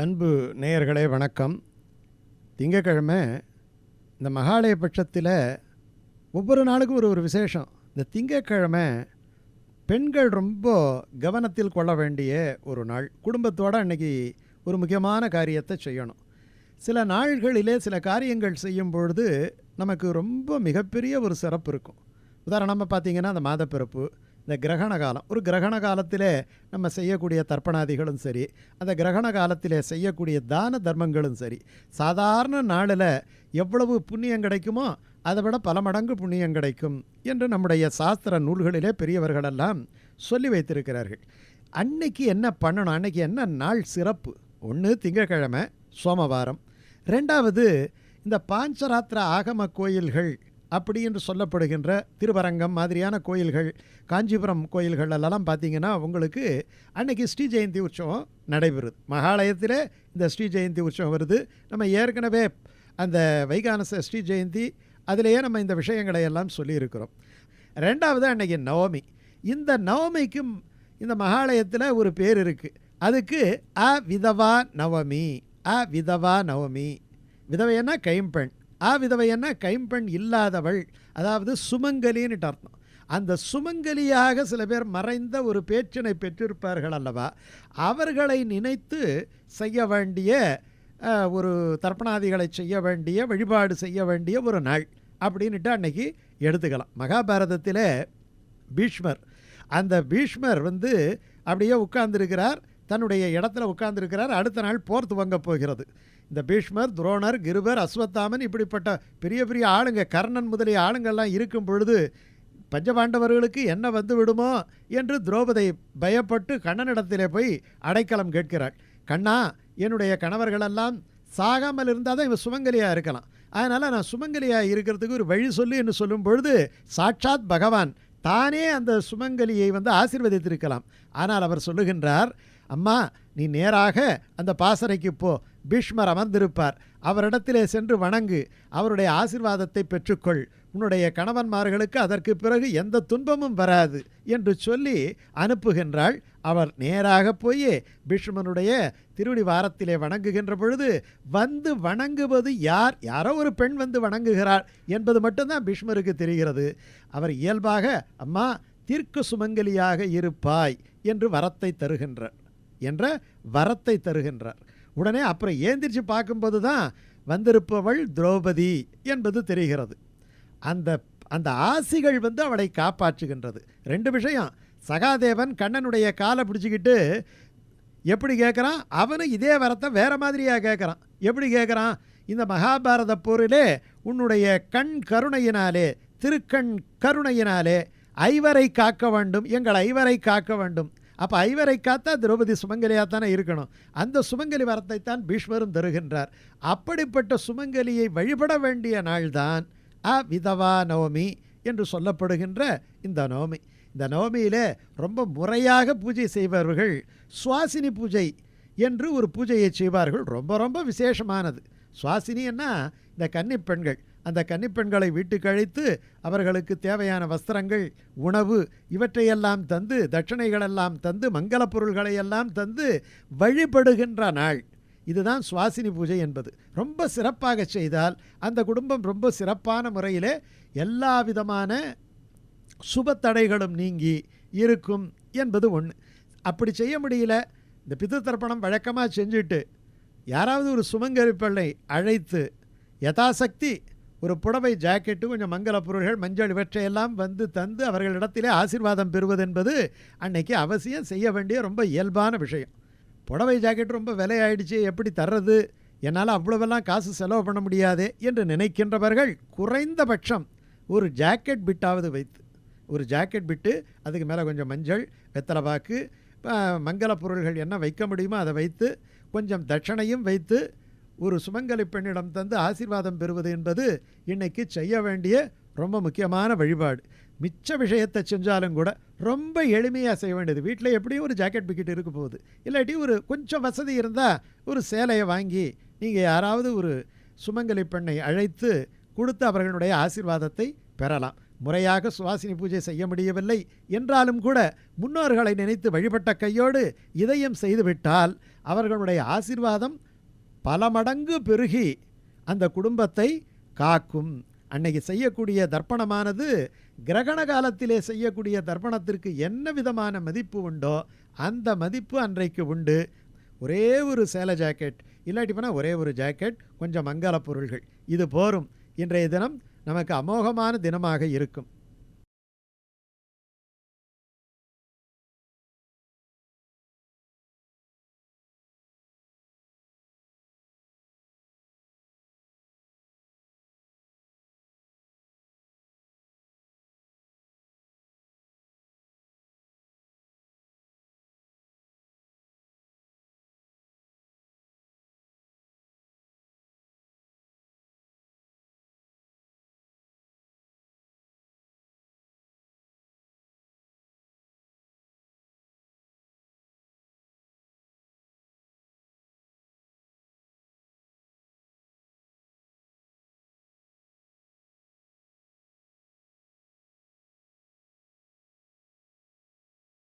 அன்பு நேயர்களே வணக்கம். திங்கக்கிழமை இந்த மகாலய பட்சத்தில் ஒவ்வொரு நாளுக்கும் ஒரு ஒரு விசேஷம். இந்த திங்கக்கிழமை பெண்கள் ரொம்ப கவனத்தில் கொள்ள வேண்டிய ஒரு நாள். குடும்பத்தோடு அன்னைக்கு ஒரு முக்கியமான காரியத்தை செய்யணும். சில நாள்களிலே சில காரியங்கள் செய்யும் பொழுது நமக்கு ரொம்ப மிகப்பெரிய ஒரு சிறப்பு இருக்கும். உதாரணமாக பார்த்திங்கன்னா அந்த மாதப்பிறப்பு. இந்த கிரகண காலம் ஒரு கிரகண காலத்திலே நம்ம செய்யக்கூடிய தர்ப்பணாதிகளும் சரி அந்த கிரகண காலத்திலே செய்யக்கூடிய தான தர்மங்களும் சரி சாதாரண நாளில் எவ்வளவு புண்ணியம் கிடைக்குமோ அதை விட பல மடங்கு புண்ணியம் கிடைக்கும் என்று நம்முடைய சாஸ்திர நூல்களிலே பெரியவர்களெல்லாம் சொல்லி வைத்திருக்கிறார்கள். அன்னைக்கு என்ன பண்ணணும்? அன்னைக்கு என்ன நாள் சிறப்பு? ஒன்று திங்கக்கிழமை சோமவாரம். ரெண்டாவது இந்த பாஞ்சராத்திர ஆகம கோயில்கள் அப்படி என்று சொல்லப்படுகின்ற திருவரங்கம் மாதிரியான கோயில்கள் காஞ்சிபுரம் கோயில்களெல்லாம் பார்த்தீங்கன்னா உங்களுக்கு அன்னைக்கு ஸ்ரீ ஜெயந்தி உற்சவம் நடைபெறுது. மகாலயத்தில் இந்த ஸ்ரீ ஜெயந்தி உற்சவம் வருது. நம்ம ஏற்கனவே அந்த வைகானச ஸ்ரீ ஜெயந்தி அதிலேயே நம்ம இந்த விஷயங்களை எல்லாம் சொல்லியிருக்கிறோம். ரெண்டாவது அன்னைக்கு நவமி. இந்த நவமிக்கும் இந்த மகாலயத்தில் ஒரு பேர் இருக்குது அதுக்கு அ விதவா நவமி. அ விதவா நவமி. விதவையன்னா கைம்பெண். ஆ விதவையன்னா கைம்பெண் இல்லாதவள். அதாவது சுமங்கலின்னுட்டு அர்த்தம். அந்த சுமங்கலியாக சில பேர் மறைந்த ஒரு பேச்சினை பெற்றிருப்பார்கள் அல்லவா? அவர்களை நினைத்து செய்ய வேண்டிய ஒரு தர்ப்பணாதிகளை செய்ய வேண்டிய வழிபாடு செய்ய வேண்டிய ஒரு நாள் அப்படின்ட்டு அன்னைக்கு எடுத்துக்கலாம். மகாபாரதத்தில் பீஷ்மர் அந்த பீஷ்மர் வந்து அப்படியே உட்கார்ந்துருக்கிறார். தன்னுடைய இடத்துல உட்கார்ந்துருக்கிறார். அடுத்த நாள் போர் துவங்க போகிறது. இந்த பீஷ்மர் துரோணர் கிருபர் அஸ்வத்தாமன் இப்படிப்பட்ட பெரிய பெரிய ஆளுங்க கர்ணன் முதலிய ஆளுங்கள்லாம் இருக்கும் பொழுது பஞ்சபாண்டவர்களுக்கு என்ன வந்து விடுமோ என்று திரௌபதை பயப்பட்டு கண்ணனிடத்திலே போய் அடைக்கலம் கேட்கிறாள். கண்ணா என்னுடைய கணவர்களெல்லாம் சாகாமல் இருந்தால் தான் இவன் சுமங்கலியாக இருக்கலாம். அதனால் நான் சுமங்கலியாக இருக்கிறதுக்கு ஒரு வழி சொல்லு என்று சொல்லும் பொழுது சாட்சாத் பகவான் தானே அந்த சுமங்கலியை வந்து ஆசீர்வதித்திருக்கலாம். ஆனால் அவர் சொல்லுகின்றார் அம்மா நீ நேராக அந்த பாசறைக்கு போ. பீஷ்மர் அமர்ந்திருப்பார் அவரிடத்திலே சென்று வணங்கு அவருடைய ஆசிர்வாதத்தை பெற்றுக்கொள். உன்னுடைய கணவன்மார்களுக்கு அதற்கு பிறகு எந்த துன்பமும் வராது என்று சொல்லி அனுப்புகின்றாள். அவர் நேராக போய் பீஷ்மனுடைய திருவடி வாரத்திலே வணங்குகின்ற பொழுது வந்து வணங்குவது யார்? யாரோ ஒரு பெண் வந்து வணங்குகிறார் என்பது மட்டும்தான் பீஷ்மருக்கு தெரிகிறது. அவர் இயல்பாக அம்மா தீர்க்க சுமங்கலியாக இருப்பாய் என்று வரத்தை தருகின்றார் என்ற வரத்தை தருகின்றார். உடனே அப்புறம் ஏந்திரிச்சு பார்க்கும்போது தான் வந்திருப்பவள் திரௌபதி என்பது தெரிகிறது. அந்த அந்த ஆசிகள் வந்து அவளை காப்பாற்றுகின்றது. ரெண்டு விஷயம் சகாதேவன் கண்ணனுடைய காலை பிடிச்சிக்கிட்டு எப்படி கேட்குறான்? அவனும் இதே வரத்தை வேறு மாதிரியாக கேட்குறான். எப்படி கேட்குறான்? இந்த மகாபாரத போரிலே உன்னுடைய கண் கருணையினாலே திருக்கண் கருணையினாலே ஐவரை காக்க வேண்டும் எங்கள் ஐவரை காக்க வேண்டும். அப்போ ஐவரை காத்தா திரௌபதி சுமங்கலியாக தானே இருக்கணும். அந்த சுமங்கலி வரத்தை தான் பீஷ்மரும் தருகின்றார். அப்படிப்பட்ட சுமங்கலியை வழிபட வேண்டிய நாள்தான் அ விதவா நவமி என்று சொல்லப்படுகின்ற இந்த நவமி. இந்த நவமியில் ரொம்ப முறையாக பூஜை செய்பவர்கள் சுவாசினி பூஜை என்று ஒரு பூஜையை செய்வார்கள். ரொம்ப ரொம்ப விசேஷமானது. சுவாசினின்னா இந்த கன்னி பெண்கள். அந்த கன்னிப்பெண்களை வீட்டுக்கு அழைத்து அவர்களுக்கு தேவையான வஸ்திரங்கள் உணவு இவற்றையெல்லாம் தந்து தட்சணைகளெல்லாம் தந்து மங்கள பொருள்களையெல்லாம் தந்து வழிபடுகின்ற நாள். இதுதான் சுவாசினி பூஜை என்பது. ரொம்ப சிறப்பாக செய்தால் அந்த குடும்பம் ரொம்ப சிறப்பான முறையிலே எல்லா விதமான சுபத்தடைகளும் நீங்கி இருக்கும் என்பது ஒன்று அப்படி செய்ய முடியல. இந்த பித்தர்ப்பணம் வழக்கமாக செஞ்சுட்டு யாராவது ஒரு சுமங்கலி பிள்ளை அழைத்து யதாசக்தி ஒரு புடவை ஜாக்கெட்டு கொஞ்சம் மங்கள பொருள்கள் மஞ்சள் இவற்றையெல்லாம் வந்து தந்து அவர்களிடத்திலே ஆசீர்வாதம் பெறுவது என்பது அன்னைக்கு அவசியம் செய்ய வேண்டிய ரொம்ப இயல்பான விஷயம். புடவை ஜாக்கெட் ரொம்ப விலையாயிடுச்சு எப்படி தர்றது? என்னால் அவ்வளவெல்லாம் காசு செலவு பண்ண முடியாதே என்று நினைக்கின்றவர்கள் குறைந்தபட்சம் ஒரு ஜாக்கெட் பிட்டாவது வைத்து ஒரு ஜாக்கெட் பிட்டு அதுக்கு மேலே கொஞ்சம் மஞ்சள் வெத்தலைப்பாக்கு மங்கள பொருள்கள் என்ன வைக்க முடியுமோ அதை வைத்து கொஞ்சம் தட்சணையும் வைத்து ஒரு சுமங்கலி பெண்ணிடம் தந்து ஆசீர்வாதம் பெறுவது என்பது இன்னைக்கு செய்ய வேண்டிய ரொம்ப முக்கியமான வழிபாடு. மிச்ச விஷயத்தை செஞ்சாலும் கூட ரொம்ப எளிமையாக செய்ய வேண்டியது. வீட்டில் எப்படியும் ஒரு ஜாக்கெட் பிக்கெட் இருக்க போகுது. இல்லாட்டி ஒரு கொஞ்சம் வசதி இருந்தால் ஒரு சேலையை வாங்கி நீங்கள் யாராவது ஒரு சுமங்கலி பெண்ணை அழைத்து கொடுத்து அவர்களுடைய ஆசீர்வாதத்தை பெறலாம். முறையாக சுவாசினி பூஜை செய்ய முடியவில்லை என்றாலும் கூட முன்னோர்களை நினைத்து வழிபட்ட கையோடு இதையும் செய்துவிட்டால் அவர்களுடைய ஆசீர்வாதம் பல மடங்கு பெருகி அந்த குடும்பத்தை காக்கும். அன்னைக்கு செய்யக்கூடிய தர்ப்பணமானது கிரகண காலத்திலே செய்யக்கூடிய தர்ப்பணத்திற்கு என்ன விதமான மதிப்பு உண்டோ அந்த மதிப்பு அன்றைக்கு உண்டு. ஒரே ஒரு சேலை ஜாக்கெட் இல்லாட்டி போனால் ஒரே ஒரு ஜாக்கெட் கொஞ்சம் மங்கள பொருள்கள் இது போரும். இன்றைய தினம் நமக்கு அமோகமான தினமாக இருக்கும்.